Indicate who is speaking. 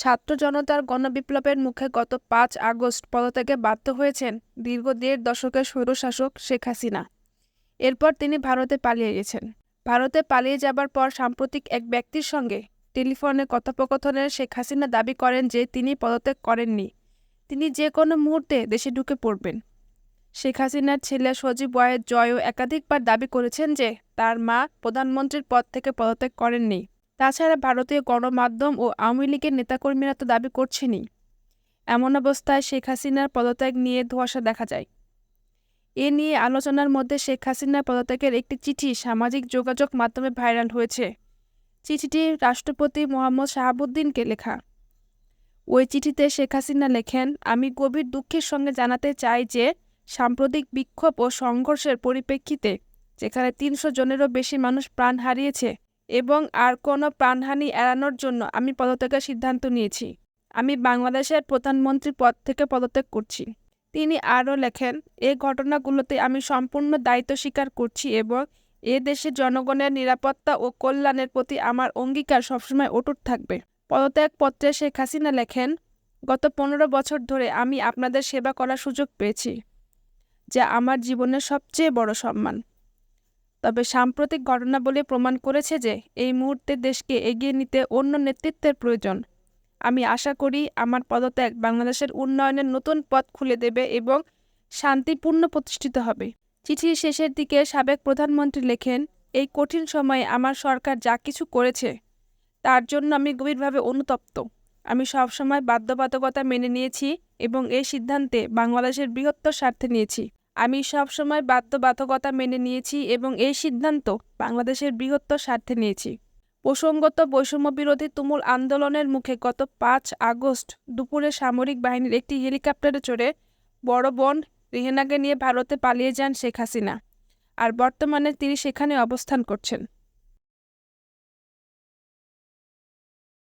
Speaker 1: ছাত্র জনতার গণবিপ্লবের মুখে গত পাঁচ আগস্ট পদত্যাগে বাধ্য হয়েছেন দীর্ঘ দেড় দশকের স্বৈরশাসক শেখ হাসিনা। এরপর তিনি ভারতে পালিয়ে গেছেন। ভারতে পালিয়ে যাবার পর সাম্প্রতিক এক ব্যক্তির সঙ্গে টেলিফোনে কথোপকথনে শেখ হাসিনা দাবি করেন যে তিনি পদত্যাগ করেননি। তিনি যে কোনো মুহূর্তে দেশে ঢুকে পড়বেন। শেখ হাসিনার ছেলে সজীব ওয়াহেদ জয়ও একাধিকবার দাবি করেছেন যে তার মা প্রধানমন্ত্রীর পদ থেকে পদত্যাগ করেননি। তাছাড়া ভারতীয় গণমাধ্যম ও আওয়ামী লীগের নেতাকর্মীরা তো দাবি করছেনই। এমন অবস্থায় শেখ হাসিনার পদত্যাগ নিয়ে ধোঁয়াশা দেখা যায়। এ নিয়ে আলোচনার মধ্যে শেখ হাসিনার পদত্যাগের একটি চিঠি সামাজিক যোগাযোগ মাধ্যমে ভাইরাল হয়েছে। চিঠিটি রাষ্ট্রপতি মোহাম্মদ শাহাবুদ্দিনকে লেখা। ওই চিঠিতে শেখ হাসিনা লেখেন, আমি গভীর দুঃখের সঙ্গে জানাতে চাই যে, সাম্প্রতিক বিক্ষোভ ও সংঘর্ষের পরিপ্রেক্ষিতে, যেখানে তিনশো জনেরও বেশি মানুষ প্রাণ হারিয়েছে এবং আর কোনো প্রাণহানি এড়ানোর জন্য আমি পদত্যাগের সিদ্ধান্ত নিয়েছি। আমি বাংলাদেশের প্রধানমন্ত্রী পদ থেকে পদত্যাগ করছি। তিনি আরও লেখেন, এ ঘটনাগুলোতে আমি সম্পূর্ণ দায়িত্ব স্বীকার করছি এবং এ দেশের জনগণের নিরাপত্তা ও কল্যাণের প্রতি আমার অঙ্গীকার সবসময় অটুট থাকবে। পদত্যাগপত্রে শেখ হাসিনা লেখেন, গত পনেরো বছর ধরে আমি আপনাদের সেবা করার সুযোগ পেয়েছি, যা আমার জীবনের সবচেয়ে বড় সম্মান। তবে সাম্প্রতিক ঘটনাবলী প্রমাণ করেছে যে এই মুহূর্তে দেশকে এগিয়ে নিতে অন্য নেতৃত্বের প্রয়োজন। আমি আশা করি আমার পদত্যাগ বাংলাদেশের উন্নয়নের নতুন পথ খুলে দেবে এবং শান্তিপূর্ণ প্রতিষ্ঠিত হবে। চিঠির শেষের দিকে সাবেক প্রধানমন্ত্রী লেখেন, এই কঠিন সময়ে আমার সরকার যা কিছু করেছে, তার জন্য আমি গভীরভাবে অনুতপ্ত। আমি সবসময় বাধ্যবাধকতা মেনে নিয়েছি এবং এই সিদ্ধান্তে বাংলাদেশের বৃহত্তর স্বার্থে নিয়েছি। আমি সবসময় বাধ্যবাধকতা মেনে নিয়েছি এবং এই সিদ্ধান্ত বাংলাদেশের বৃহত্তর স্বার্থে নিয়েছি। প্রসঙ্গত বৈষম্য বিরোধী তুমুল আন্দোলনের মুখে গত পাঁচ আগস্ট দুপুরে সামরিক বাহিনীর একটি হেলিকপ্টারে চড়ে বড় বোন রেহেনাকে নিয়ে ভারতে পালিয়ে যান শেখ হাসিনা। আর বর্তমানে তিনি সেখানে অবস্থান করছেন।